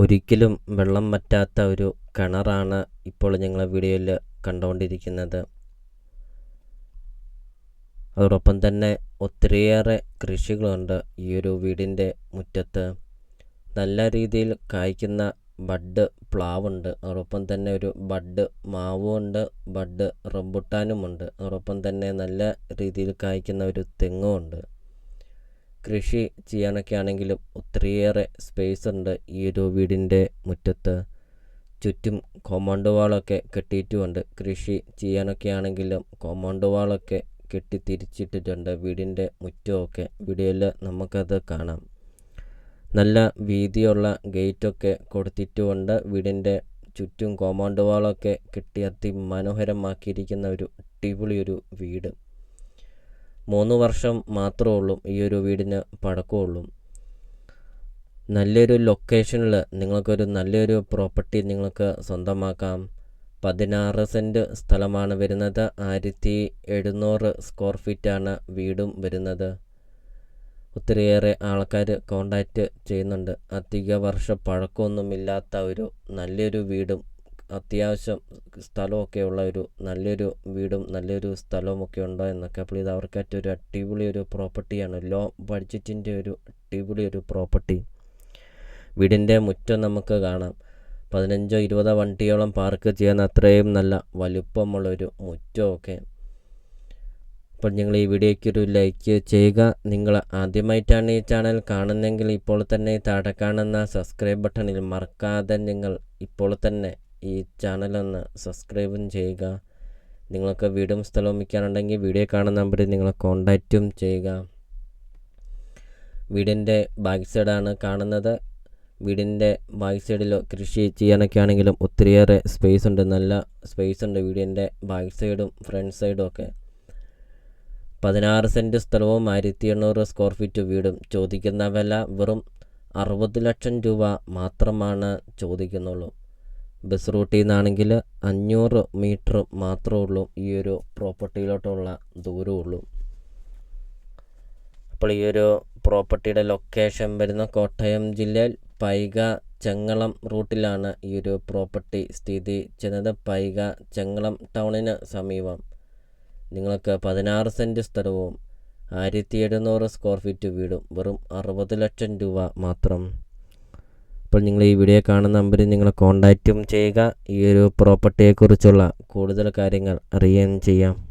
ഒരിക്കലും വെള്ളം വറ്റാത്ത ഒരു കിണറാണ് ഇപ്പോൾ ഞങ്ങൾ വീഡിയോയിൽ കണ്ടുകൊണ്ടിരിക്കുന്നത്. അതോടൊപ്പം തന്നെ ഒത്തിരിയേറെ കൃഷികളുണ്ട് ഈ ഒരു വീടിന്റെ മുറ്റത്ത്. നല്ല രീതിയിൽ കായ്ക്കുന്ന ബഡ് പ്ലാവുണ്ട്. അതോടൊപ്പം തന്നെ ഒരു ബഡ് മാവുമുണ്ട് ബഡ് റംബുട്ടാനുമുണ്ട്. അതോടൊപ്പം തന്നെ നല്ല രീതിയിൽ കായ്ക്കുന്ന ഒരു തെങ്ങുമുണ്ട്. കൃഷി ചെയ്യാനൊക്കെ ആണെങ്കിലും ഒത്തിരിയേറെ സ്പേസ് ഉണ്ട്. ഈ ഒരു വീടിന്റെ മുറ്റത്ത് ചുറ്റും കോമ്പൗണ്ട് വാളൊക്കെ കെട്ടിയിട്ടുമുണ്ട്. കൃഷി ചെയ്യാനൊക്കെ ആണെങ്കിലും കോമ്പൗണ്ട് വാളൊക്കെ കെട്ടി തിരിച്ചിട്ടിട്ടുണ്ട്. വീടിന്റെ മുറ്റമൊക്കെ. വീഡിയോയിൽ നമുക്കത് കാണാം. നല്ല വീതിയുള്ള ഗേറ്റൊക്കെ കൊടുത്തിട്ടുമുണ്ട്. വീടിന്റെ ചുറ്റും കോമ്പൗണ്ട് വാളൊക്കെ കെട്ടി അതിമനോഹരമാക്കിയിരിക്കുന്ന ഒരു അടിപൊളി ഒരു വീട്. മൂന്ന് വർഷം മാത്രമേ ഉള്ളൂ ഈ ഒരു വീടിന് പഴക്കമുള്ളൂ നല്ലൊരു ലൊക്കേഷനിൽ നിങ്ങൾക്കൊരു നല്ലൊരു പ്രോപ്പർട്ടി നിങ്ങൾക്ക് സ്വന്തമാക്കാം. പതിനാറ് സെന്റ് സ്ഥലമാണ് വരുന്നത്. ആയിരത്തി എഴുന്നൂറ് സ്ക്വയർ ഫീറ്റാണ് വീടും വരുന്നത്. ഒത്തിരിയേറെ ആൾക്കാർ കോണ്ടാക്റ്റ് ചെയ്യുന്നുണ്ട്. അധിക വർഷ പഴക്കമൊന്നുമില്ലാത്ത ഒരു നല്ലൊരു വീടും അത്യാവശ്യം സ്ഥലമൊക്കെ ഉള്ള ഒരു നല്ലൊരു വീടും നല്ലൊരു സ്ഥലവുമൊക്കെ ഉണ്ടോ എന്നൊക്കെ അപ്പോൾ ഇത് അവർക്കായിട്ട് ഒരു അടിപൊളി ഒരു പ്രോപ്പർട്ടിയാണ് ലോ ബഡ്ജറ്റിന്റെ ഒരു അടിപൊളി ഒരു പ്രോപ്പർട്ടി വീടിന്റെ മുറ്റം നമുക്ക് കാണാം. പതിനഞ്ചോ ഇരുപതോ വണ്ടിയോളം പാർക്ക് ചെയ്യാൻ അത്രയും നല്ല വലുപ്പമുള്ളൊരു മുറ്റമൊക്കെ. അപ്പോൾ നിങ്ങൾ ഈ വീഡിയോയ്ക്ക് ഒരു ലൈക്ക് ചെയ്യുക. നിങ്ങൾ ആദ്യമായിട്ടാണ് ഈ ചാനൽ കാണുന്നതെങ്കിൽ ഇപ്പോൾ തന്നെ താഴെ കാണുന്ന സബ്സ്ക്രൈബ് ബട്ടണിൽ മറക്കാതെ നിങ്ങൾ ഇപ്പോൾ തന്നെ ഈ ചാനലൊന്ന് സബ്സ്ക്രൈബും ചെയ്യുക. നിങ്ങൾക്ക് വീടും സ്ഥലവും വയ്ക്കാനുണ്ടെങ്കിൽ വീഡിയോ കാണുന്ന നമ്പറിൽ നിങ്ങളെ കോണ്ടാക്റ്റും ചെയ്യുക. വീടിന്റെ ബാക്ക് സൈഡാണ് കാണുന്നത്. വീടിന്റെ ബാക്ക് സൈഡിൽ കൃഷി ചെയ്യാനൊക്കെ ആണെങ്കിലും ഒത്തിരിയേറെ സ്പേസ് ഉണ്ട്. നല്ല സ്പേസ് ഉണ്ട് വീടിന്റെ ബാക്ക് സൈഡും ഫ്രണ്ട് സൈഡും ഒക്കെ. പതിനാറ് സെന്റ് സ്ഥലവും ആയിരത്തി എണ്ണൂറ് സ്ക്വയർ ഫീറ്റ് വീടും. ചോദിക്കുന്ന വില വെറും അറുപത് ലക്ഷം രൂപ മാത്രമാണ് ചോദിക്കുന്നുള്ളൂ. ബസ് റൂട്ടിൽ നിന്നാണെങ്കിൽ അഞ്ഞൂറ് മീറ്റർ മാത്രമേ ഉള്ളൂ ഈ ഒരു പ്രോപ്പർട്ടിയിലോട്ടുള്ള ദൂരമുള്ളൂ അപ്പോൾ ഈ ഒരു പ്രോപ്പർട്ടിയുടെ ലൊക്കേഷൻ വരുന്ന കോട്ടയം ജില്ലയിൽ പൈക ചെങ്ങളം റൂട്ടിലാണ് ഈ ഒരു പ്രോപ്പർട്ടി സ്ഥിതി ചെയ്യുന്നത്. പൈക ചെങ്ങളം ടൗണിന് സമീപം. നിങ്ങൾക്ക് പതിനാറ് സെന്റ് സ്ഥലവും ആയിരത്തി എഴുന്നൂറ് സ്ക്വയർ ഫീറ്റ് വീടും വെറും അറുപത് ലക്ഷം രൂപ മാത്രം അപ്പോൾ നിങ്ങൾ ഈ വീഡിയോ കാണുന്ന നമ്പറിൽ നിങ്ങൾ കോൺടാക്റ്റും ചെയ്യുക. ഈ ഒരു പ്രോപ്പർട്ടിയെക്കുറിച്ചുള്ള കൂടുതൽ കാര്യങ്ങൾ അറിയുകയും ചെയ്യാം.